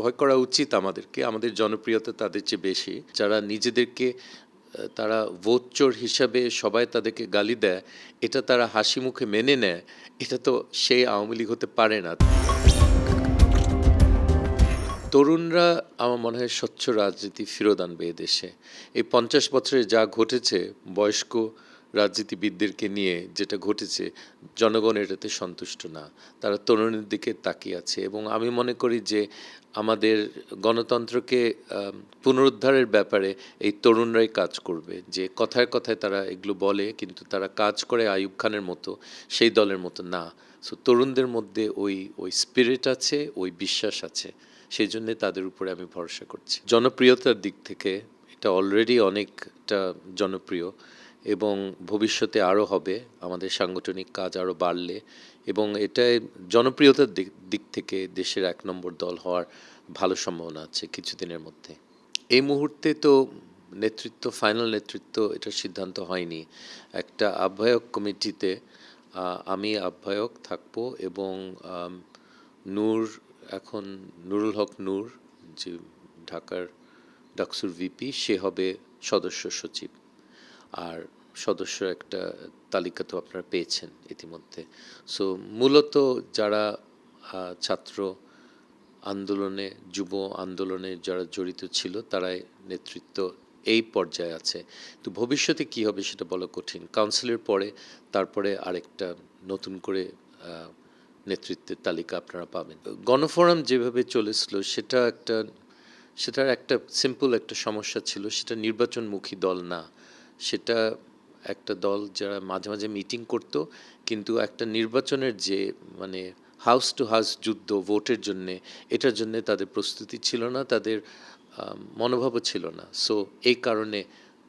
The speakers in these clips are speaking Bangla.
ভয় করা উচিত আমাদেরকে, আমাদের জনপ্রিয়তা তাদের চেয়ে বেশি। যারা নিজেদেরকে তারা ভোট চোর হিসাবে সবাই তাদেরকে গালি দেয়, এটা তারা হাসি মুখে মেনে নেয়, এটা তো সেই আওয়ামী লীগ হতে পারে না। তরুণরা আমার মনে হয় স্বচ্ছ রাজনীতি ফিরত আনবে এ দেশে। এই পঞ্চাশ বছরে যা ঘটেছে, বয়স্ক রাজনীতিবিদদেরকে নিয়ে যেটা ঘটেছে, জনগণ এটাতে সন্তুষ্ট না। তারা তরুণের দিকে তাকিয়ে আছে এবং আমি মনে করি যে আমাদের গণতন্ত্রকে পুনরুদ্ধারের ব্যাপারে এই তরুণরাই কাজ করবে। যে কথায় কথায় তারা এগুলো বলে কিন্তু তারা কাজ করে আয়ুব খানের মতো, সেই দলের মতো না। সো তরুণদের মধ্যে ওই ওই স্পিরিট আছে, ওই বিশ্বাস আছে। সেই জন্যে তাদের উপরে আমি ভরসা করছি। জনপ্রিয়তার দিক থেকে এটা অলরেডি অনেকটা জনপ্রিয়। এবং ভবিষ্যতে আরও হবে, আমাদের সাংগঠনিক কাজ আরও বাড়লে এবং এটাই জনপ্রিয়তার দিক দিক থেকে দেশের এক নম্বর দল হওয়ার ভালো সম্ভাবনা আছে কিছুদিনের মধ্যে। এই মুহূর্তে তো নেতৃত্ব ফাইনাল নেতৃত্ব এটার সিদ্ধান্ত হয়নি। একটা আহ্বায়ক কমিটিতে আমি আহ্বায়ক থাকব এবং নূর, এখন নুরুল হক নূর, যে ঢাকার ডাকসুর ভিপি, সে হবে সদস্য সচিব। আর সদস্য একটা তালিকা তো আপনারা পেয়েছেন ইতিমধ্যে। সো মূলত যারা ছাত্র আন্দোলনে, যুব আন্দোলনে যারা জড়িত ছিল, তারাই নেতৃত্ব এই পর্যায়ে আছে। তো ভবিষ্যতে কি হবে সেটা বলা কঠিন। কাউন্সিলের পরে তারপরে আরেকটা নতুন করে নেতৃত্বের তালিকা আপনারা পাবেন। গণফোরাম যেভাবে চলেছিল, সেটা একটা, সেটার একটা সিম্পল একটা সমস্যা ছিল, সেটা নির্বাচনমুখী দল না। সেটা একটা দল যারা মাঝে মাঝে মিটিং করতো, কিন্তু একটা নির্বাচনের যে মানে হাউস টু হাউস যুদ্ধ ভোটের জন্যে, এটার জন্যে তাদের প্রস্তুতি ছিল না, তাদের মনোভাবও ছিল না। সো এই কারণে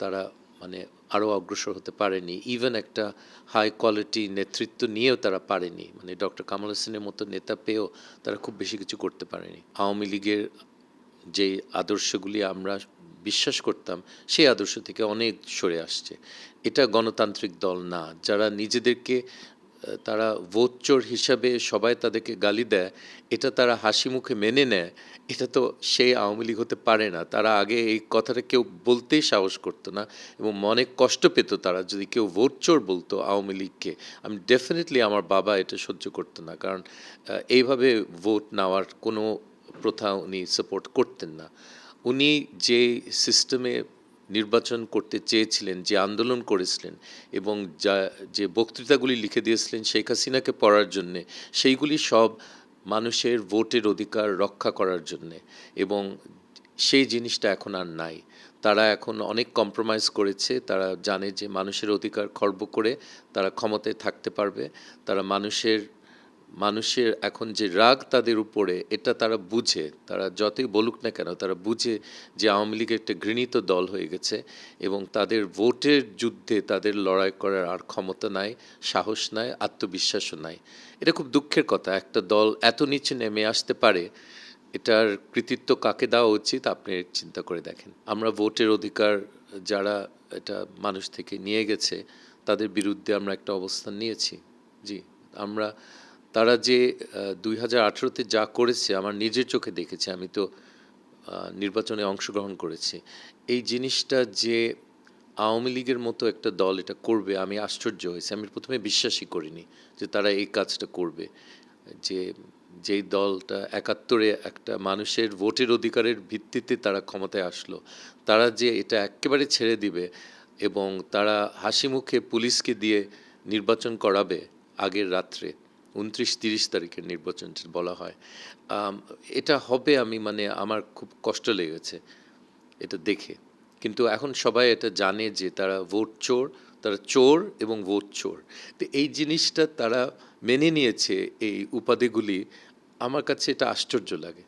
তারা মানে আরও অগ্রসর হতে পারেনি। ইভেন একটা হাই কোয়ালিটি নেতৃত্ব নিয়েও তারা পারেনি। মানে ডক্টর কামাল হোসেনের মতো নেতা পেয়েও তারা খুব বেশি কিছু করতে পারেনি। আওয়ামী লীগের যে আদর্শগুলি আমরা বিশ্বাস করতাম, সেই আদর্শ থেকে অনেক সরে আসছে। এটা গণতান্ত্রিক দল না। যারা নিজেদেরকে তারা ভোট চোর হিসাবে সবাই তাদেরকে গালি দেয়, এটা তারা হাসি মুখে মেনে নেয়, এটা তো সেই আওয়ামী লীগ হতে পারে না। তারা আগে এই কথাটা কেউ বলতেই সাহস করতো না এবং মনে কষ্ট পেত তারা। যদি কেউ ভোট চোর বলতো আওয়ামী লীগকে, আমি ডেফিনেটলি আমার বাবা এটা সহ্য করতো না। কারণ এইভাবে ভোট নেওয়ার কোনো প্রথা উনি সাপোর্ট করতেন না। উনি যে সিস্টেমে নির্বাচন করতে চেয়েছিলেন, যে আন্দোলন করেছিলেন এবং যা, যে বক্তৃতাগুলি লিখে দিয়েছিলেন শেখ হাসিনাকে পড়ার জন্যে, সেইগুলি সব মানুষের ভোটের অধিকার রক্ষা করার জন্যে এবং সেই জিনিসটা এখন আর নাই। তারা এখন অনেক কম্প্রোমাইজ করেছে, তারা জানে যে মানুষের অধিকার খর্ব করে তারা ক্ষমতায় থাকতে পারবে, তারা মানুষের মানুষের এখন যে রাগ তাদের উপরে, এটা তারা বুঝে, তারা যতই বলুক না কেন, তারা বুঝে যে আওয়ামী লীগ একটা ঘৃণিত দল হয়ে গেছে এবং তাদের ভোটের যুদ্ধে তাদের লড়াই করার আর ক্ষমতা নাই, সাহস নাই, আত্মবিশ্বাসও নাই। এটা খুব দুঃখের কথা, একটা দল এত নিচে নেমে আসতে পারে, এটার কৃতিত্ব কাকে দেওয়া উচিত আপনি চিন্তা করে দেখেন। আমরা ভোটের অধিকার যারা এটা মানুষ থেকে নিয়ে গেছে, তাদের বিরুদ্ধে আমরা একটা অবস্থান নিয়েছি। জি, আমরা তারা যে দুই হাজার আঠেরোতে যা করেছে আমার নিজের চোখে দেখেছি, আমি তো নির্বাচনে অংশগ্রহণ করেছি। এই জিনিসটা যে আওয়ামী লীগের মতো একটা দল এটা করবে, আমি আশ্চর্য হয়েছি। আমি প্রথমে বিশ্বাসই করিনি যে তারা এই কাজটা করবে। যে, যেই দলটা একাত্তরে একটা মানুষের ভোটের অধিকারের ভিত্তিতে তারা ক্ষমতায় আসলো, তারা যে এটা একেবারে ছেড়ে দিবে এবং তারা হাসি মুখে পুলিশকে দিয়ে নির্বাচন করাবে আগের রাত্রে উনত্রিশ তিরিশ তারিখের নির্বাচন বলা হয়। এটা হবে আমি মানে আমার খুব কষ্ট লেগেছে এটা দেখে। কিন্তু এখন সবাই এটা জানে যে তারা ভোট চোর, তারা চোর এবং ভোট চোর। তো এই জিনিসটা তারা মেনে নিয়েছে এই উপাধিগুলি। আমার কাছে এটা আশ্চর্য লাগে।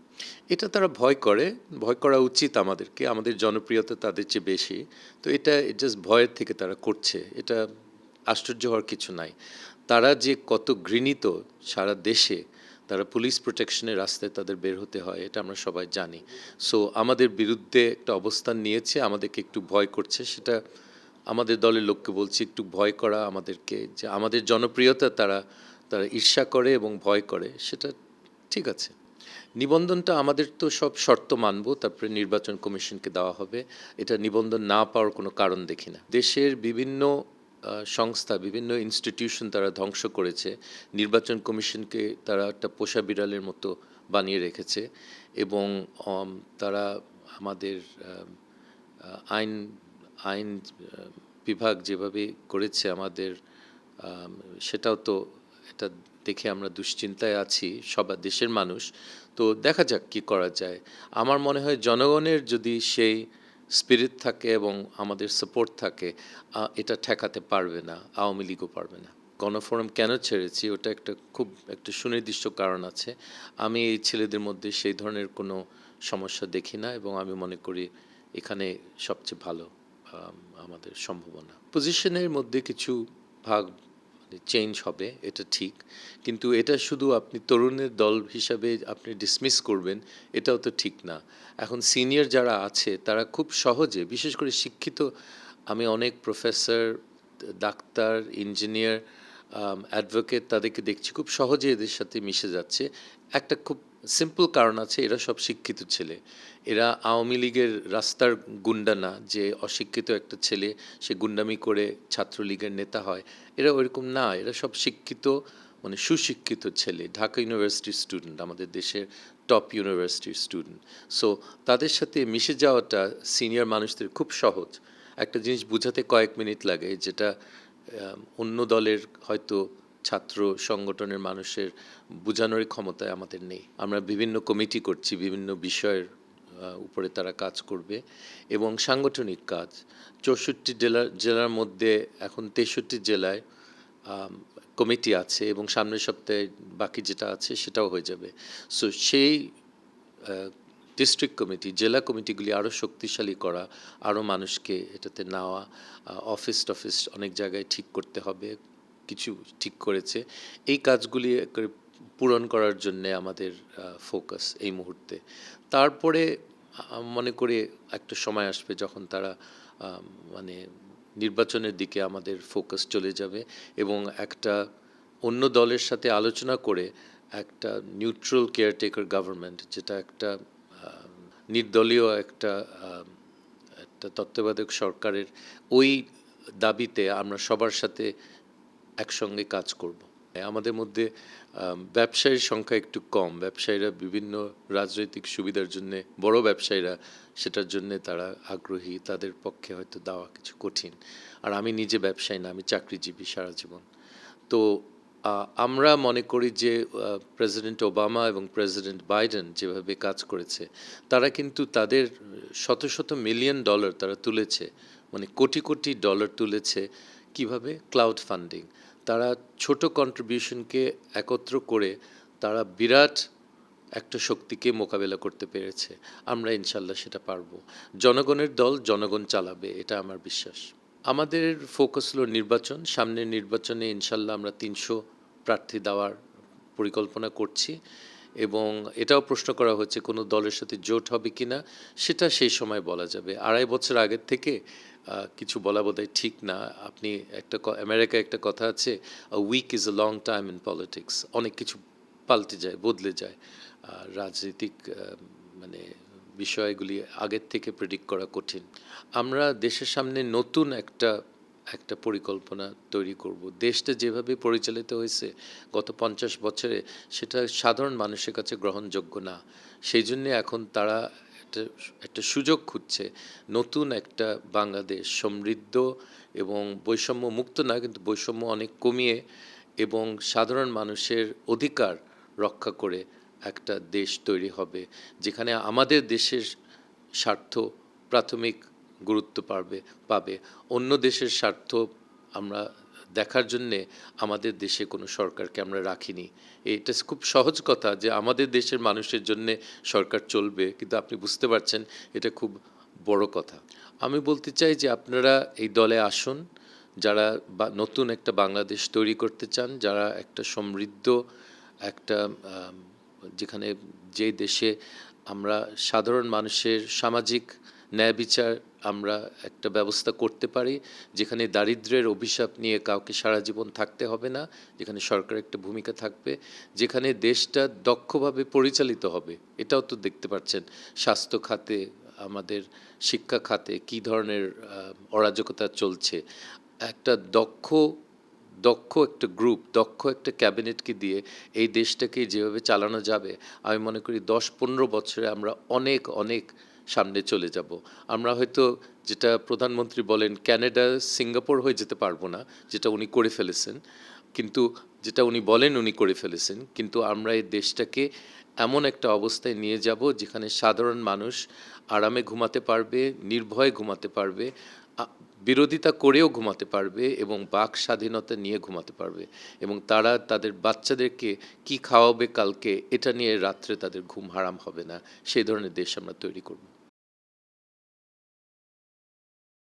এটা তারা ভয় করে, ভয় করা উচিত আমাদেরকে। আমাদের জনপ্রিয়তা তাদের চেয়ে বেশি। তো এটা জাস্ট ভয়ের থেকে তারা করছে। এটা আশ্চর্য হওয়ার কিছু নাই। তারা যে কত ঘৃণিত সারা দেশে, তারা পুলিশ প্রোটেকশনের রাস্তায় তাদের বের হতে হয়, এটা আমরা সবাই জানি। সো আমাদের বিরুদ্ধে একটা অবস্থান নিয়েছে, আমাদেরকে একটু ভয় করছে, সেটা আমাদের দলের লোককে বলছি, একটু ভয় করা আমাদেরকে, যে আমাদের জনপ্রিয়তা তারা তারা ঈর্ষা করে এবং ভয় করে, সেটা ঠিক আছে। নিবন্ধনটা আমাদের তো সব শর্ত মানব, তারপরে নির্বাচন কমিশনকে দেওয়া হবে, এটা নিবন্ধন না পাওয়ার কোনো কারণ দেখি না। দেশের বিভিন্ন সংস্থা, বিভিন্ন ইনস্টিটিউশন তারা ধ্বংস করেছে। নির্বাচন কমিশনকে তারা একটা পোষা বিড়ালের মতো বানিয়ে রেখেছে এবং তারা আমাদের আইন আইন, বিভাগ যেভাবে করেছে আমাদের সেটাও তো এটা দেখে আমরা দুশ্চিন্তায় আছি সবার দেশের মানুষ। তো দেখা যাক কি করা যায়। আমার মনে হয় জনগণের যদি সেই স্পিরিট থাকে এবং আমাদের সাপোর্ট থাকে এটা ঠেকাতে পারবে না, আওয়ামী লীগও পারবে না। গণফোরাম কেন ছেড়েছি ওটা একটা খুব একটা সুনির্দিষ্ট কারণ আছে। আমি এই ছেলেদের মধ্যে সেই ধরনের কোনো সমস্যা দেখি না এবং আমি মনে করি এখানে সবচেয়ে ভালো আমাদের সম্ভাবনা। পজিশনের মধ্যে কিছু ভাগ চেঞ্জ হবে, এটা ঠিক। কিন্তু এটা শুধু আপনি তরুণের দল হিসাবে আপনি ডিসমিস করবেন, এটাও তো ঠিক না। এখন সিনিয়র যারা আছে, তারা খুব সহজে, বিশেষ করে শিক্ষিত, আমি অনেক প্রফেসর ডাক্তার ইঞ্জিনিয়ার অ্যাডভোকেট তাদেরকে দেখছি খুব সহজে এদের সাথে মিশে যাচ্ছে। একটা খুব সিম্পল কারণ আছে, এরা সব শিক্ষিত ছেলে। এরা আওয়ামী লীগের রাস্তার গুন্ডা না, যে অশিক্ষিত একটা ছেলে, সে গুন্ডামি করে ছাত্রলীগের নেতা হয়। এরা ওইরকম না, এরা সব শিক্ষিত মানে সুশিক্ষিত ছেলে। ঢাকা ইউনিভার্সিটির স্টুডেন্ট আমাদের দেশের টপ ইউনিভার্সিটির স্টুডেন্ট সো তাদের সাথে মিশে যাওয়াটা সিনিয়র মানুষদের খুব সহজ। একটা জিনিস বোঝাতে কয়েক মিনিট লাগে, যেটা অন্য দলের হয়তো ছাত্র সংগঠনের মানুষের বোঝানোর ক্ষমতায় আমাদের নেই। আমরা বিভিন্ন কমিটি করছি, বিভিন্ন বিষয়ের উপরে তারা কাজ করবে এবং সাংগঠনিক কাজ। চৌষট্টি জেলার জেলার মধ্যে এখন তেষট্টি জেলায় কমিটি আছে এবং সামনের সপ্তাহে বাকি যেটা আছে সেটাও হয়ে যাবে। সো সেই ডিস্ট্রিক্ট কমিটি জেলা কমিটিগুলি আরও শক্তিশালী করা আরও মানুষকে এটাতে নেওয়া অফিস টফিস অনেক জায়গায় ঠিক করতে হবে, কিছু ঠিক করেছে। এই কাজগুলি পূরণ করার জন্যে আমাদের ফোকাস এই মুহূর্তে। তারপরে মনে করি একটা সময় আসবে যখন তারা মানে নির্বাচনের দিকে আমাদের ফোকাস চলে যাবে এবং একটা অন্য দলের সাথে আলোচনা করে একটা নিউট্রাল কেয়ারটেকার গভর্নমেন্ট যেটা একটা নির্দলীয় একটা একটা তত্ত্বাবধায়ক সরকারের ওই দাবিতে আমরা সবার সাথে একসঙ্গে কাজ করব। আমাদের মধ্যে ব্যবসায়ীর সংখ্যা একটু কম। ব্যবসায়ীরা বিভিন্ন রাজনৈতিক সুবিধার জন্য, বড় ব্যবসায়ীরা সেটার জন্য তারা আগ্রহী। তাদের পক্ষে হয়তো দেওয়া কিছু কঠিন। আর আমি নিজে ব্যবসায়ী না, আমি চাকরিজীবী সারা জীবন। তো আমরা মনে করি যে প্রেসিডেন্ট ওবামা এবং প্রেসিডেন্ট বাইডেন যেভাবে কাজ করেছে, তারা কিন্তু তাদের শত শত মিলিয়ন ডলার তারা তুলেছে মানে কোটি কোটি ডলার তুলেছে কীভাবে? ক্লাউড ফান্ডিং তারা ছোট কন্ট্রিবিউশনকে একত্র করে তারা বিরাট একটা শক্তিকে মোকাবেলা করতে পেরেছে। আমরা ইনশাল্লাহ সেটা পারব। জনগণের দল জনগণ চালাবে, এটা আমার বিশ্বাস। আমাদের ফোকাস হলো নির্বাচন। সামনের নির্বাচনে ইনশাল্লাহ আমরা তিনশো প্রার্থী দেওয়ার পরিকল্পনা করছি এবং এটাও প্রশ্ন করা হচ্ছে কোনো দলের সাথে জোট হবে কিনা, সেটা সেই সময় বলা যাবে। আড়াই বছর আগের থেকে কিছু বলা বোধহয় ঠিক না। আপনি একটা ক- আমেরিকায় একটা কথা আছে week is a long time in politics অনেক কিছু পাল্টে যায়, বদলে যায়। রাজনৈতিক মানে বিষয়গুলি আগের থেকে প্রেডিক্ট করা কঠিন। আমরা দেশের সামনে নতুন একটা একটা পরিকল্পনা তৈরি করব। দেশটা যেভাবে পরিচালিত হয়েছে গত পঞ্চাশ বছরে সেটা সাধারণ মানুষের কাছে গ্রহণযোগ্য না। সেই জন্যে এখন তারা একটা একটা সুযোগ খুঁজছে নতুন একটা বাংলাদেশ, সমৃদ্ধ এবং বৈষম্য মুক্ত না, কিন্তু বৈষম্য অনেক কমিয়ে এবং সাধারণ মানুষের অধিকার রক্ষা করে একটা দেশ তৈরি হবে, যেখানে আমাদের দেশের স্বার্থ প্রাথমিক গুরুত্ব পাবে পাবে। অন্য দেশের স্বার্থ আমরা দেখার জন্যে আমাদের দেশে কোনো সরকারকে আমরা রাখিনি। এটা খুব সহজ কথা যে আমাদের দেশের মানুষের জন্যে সরকার চলবে, কিন্তু আপনি বুঝতে পারছেন এটা খুব বড় কথা। আমি বলতে চাই যে আপনারা এই দলে আসুন, যারা নতুন একটা বাংলাদেশ তৈরি করতে চান, যারা একটা সমৃদ্ধ একটা যেখানে যে দেশে আমরা সাধারণ মানুষের সামাজিক ন্যায় বিচার আমরা একটা ব্যবস্থা করতে পারি, যেখানে দারিদ্র্যের অভিশাপ নিয়ে কাউকে সারা জীবন থাকতে হবে না, যেখানে সরকার একটা ভূমিকা থাকবে, যেখানে দেশটা দক্ষভাবে পরিচালিত হবে। এটাও তো দেখতে পাচ্ছেন, স্বাস্থ্য খাতে, আমাদের শিক্ষা খাতে কী ধরনের অরাজকতা চলছে। একটা দক্ষ দক্ষ একটা গ্রুপ, দক্ষ একটা ক্যাবিনেটকে দিয়ে এই দেশটাকে যেভাবে চালানো যাবে, আমি মনে করি দশ পনেরো বছরে আমরা অনেক অনেক সামনে চলে যাব। আমরা হয়তো যেটা প্রধানমন্ত্রী বলেন, ক্যানাডা, সিঙ্গাপুর হয়ে যেতে পারব না যেটা উনি করে ফেলেছেন। কিন্তু যেটা উনি বলেন, উনি করে ফেলেছেন। কিন্তু আমরা এই দেশটাকে এমন একটা অবস্থায় নিয়ে যাব, যেখানে সাধারণ মানুষ আরামে ঘুমাতে পারবে, নির্ভয়ে ঘুমাতে পারবে বিরোধিতা করেও ঘুমাতে পারবে এবং বাক স্বাধীনতা নিয়ে ঘুমাতে পারবে। এবং তারা তাদের বাচ্চাদেরকে কি খাওয়াবে কালকে, এটা নিয়ে রাত্রে তাদের ঘুম হারাম হবে না। সেই ধরনের দেশ আমরা তৈরি করব।